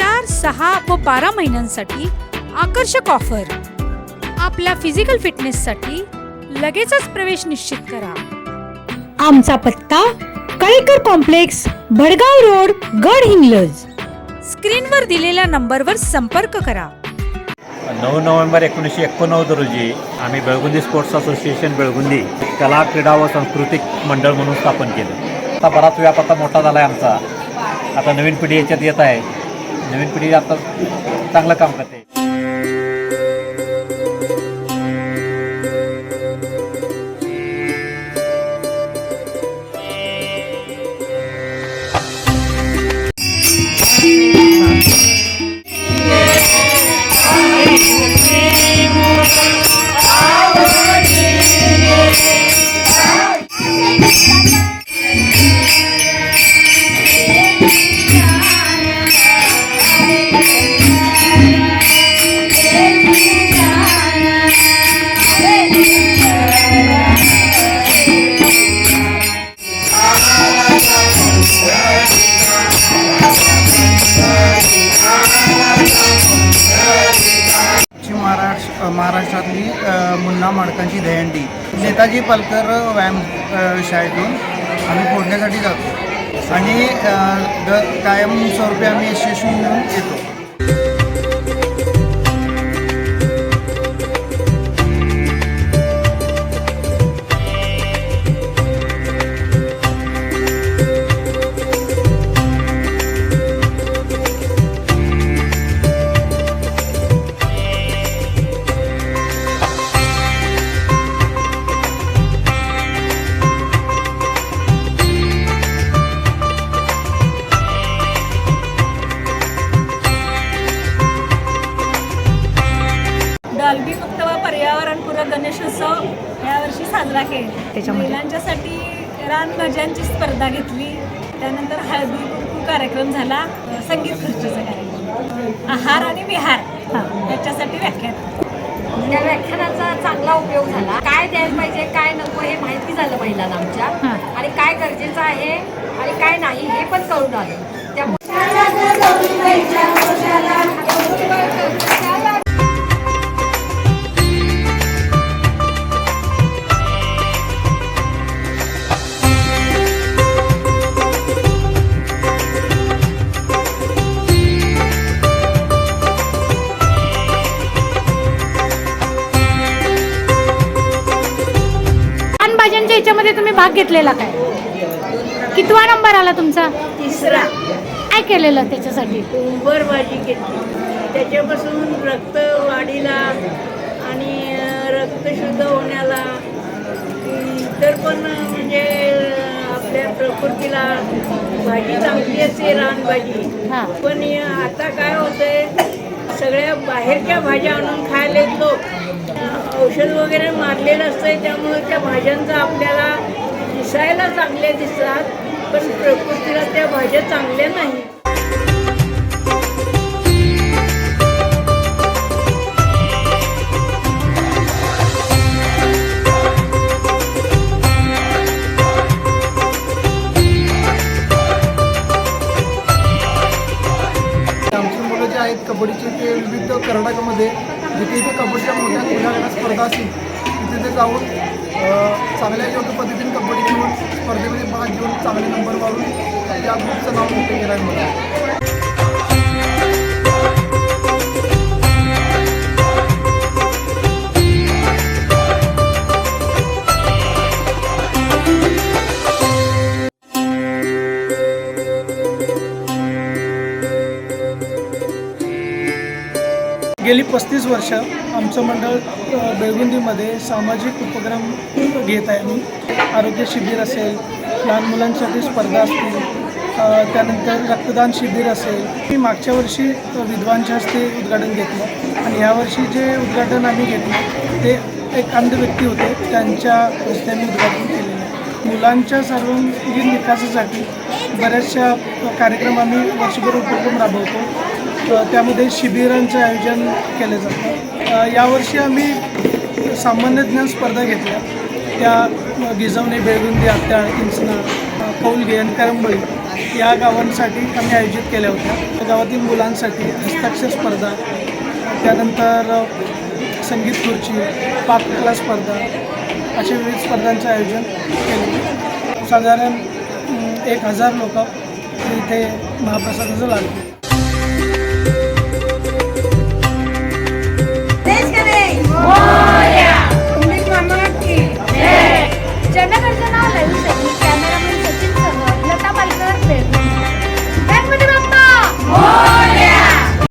चार सहा व बारा महिन्यांसाठी आकर्षक ऑफर. आपल्या फिजिकल फिटनेससाठी लगेचच प्रवेश निश्चित करा. आमचा पत्ता कळेकर कॉम्प्लेक्स भडगाव रोड गड इंग्लज स्क्रीनवर दिलेल्या नंबरवर संपर्क करा. नऊ नोव्हेंबर एकोणीसशे एकोणनव्वद रोजी आम्ही बेळगुंदी स्पोर्ट्स असोसिएशन बेळगुंदी कला क्रीडा व सांस्कृतिक मंडळ म्हणून स्थापन केलं. आता बराच व्याप आता मोठा झाला आहे आमचा. आता नवीन पिढी याच्यात येत आहे. नवीन पिढी आता चांगलं काम करते महाराष्ट्र महाराष्ट्रातली मुन्ना माडकांची दहीहंडी. नेताजी पालकर व्यायाम शाळेतून आम्ही फोडण्यासाठी जातो. आणि द कायमस्वरूपी आम्ही यशस्वी म्हणून येतो. साजरा केला महिलांच्यासाठी रानभज्यांची स्पर्धा घेतली. त्यानंतर हळदी कुंकू कार्यक्रम झाला. संगीत खुर्चीचा कार्यक्रम. आहार आणि विहार याच्यासाठी व्याख्यान. त्या व्याख्यानाचा चांगला उपयोग झाला. काय द्यायला पाहिजे काय नको हे माहिती झालं महिलांना आमच्या. आणि काय गरजेचं आहे आणि काय नाही हे पण कळून आलं. त्यामुळे याच्यामध्ये तुम्ही भाग घेतलेला काय? कितवा नंबर आला तुमचा? तिसरा. काय केलेलं त्याच्यासाठी? उंबर भाजी घेतली त्याच्यापासून रक्त वाढीला आणि रक्त शुद्ध होण्याला. इतर पण म्हणजे आपल्या प्रकृतीला भाजी चांगली असते रानभाजी. पण आता काय होतंय त्या बाहेरच्या भाज्या आणून खायला लोक औषध वगैरे मारलेलं असतं त्यामुळे त्या भाज्यांचा आपल्याला दिसायला चांगल्या दिसतात पण प्रकृतीला त्या भाज्या चांगल्या नाही कर्नाटकामध्ये जिथे इथे कबड्डीच्या मोठ्या क्रीडा स्पर्धा असतील तिथे ते जाऊन चांगल्या योग्य पद्धतीने कबड्डी खेळून स्पर्धेमध्ये भाग घेऊन चांगले नंबर मारून त्या ग्रुपचं नाव मोठे केलं आहे. गेली पस्तीस वर्ष आमचं मंडळ बेळगुंदीमध्ये सामाजिक उपक्रम घेत आहे आम्ही आरोग्य शिबिर असेल लहान मुलांसाठी स्पर्धा असतील त्यानंतर रक्तदान शिबिर असेल. मी मागच्या वर्षी विद्वांच्या हस्ते उद्घाटन घेतलं आणि यावर्षी जे उद्घाटन आम्ही घेतलं ते एक अंध व्यक्ती होते त्यांच्या हस्ते मी उद्घाटन केलेलं आहे. मुलांच्या सर्वांगीण विकासासाठी बऱ्याचशा कार्यक्रम आम्ही वर्षभर उपक्रम राबवतो. त्यामध्ये शिबिरांचं आयोजन केलं जातं. यावर्षी आम्ही सामान्य ज्ञान स्पर्धा घेतल्या. त्या गिजवणे बेळगुंदी आत्याळ किंचना कौलगे आणि करंबळी या गावांसाठी आम्ही आयोजित केल्या होत्या. त्या गावातील मुलांसाठी हस्ताक्षर स्पर्धा त्यानंतर संगीत खुर्ची पाककला स्पर्धा अशा विविध स्पर्धांचं आयोजन केलं. साधारण एक हजार लोक इथे महाप्रसादाचं लागले Wow!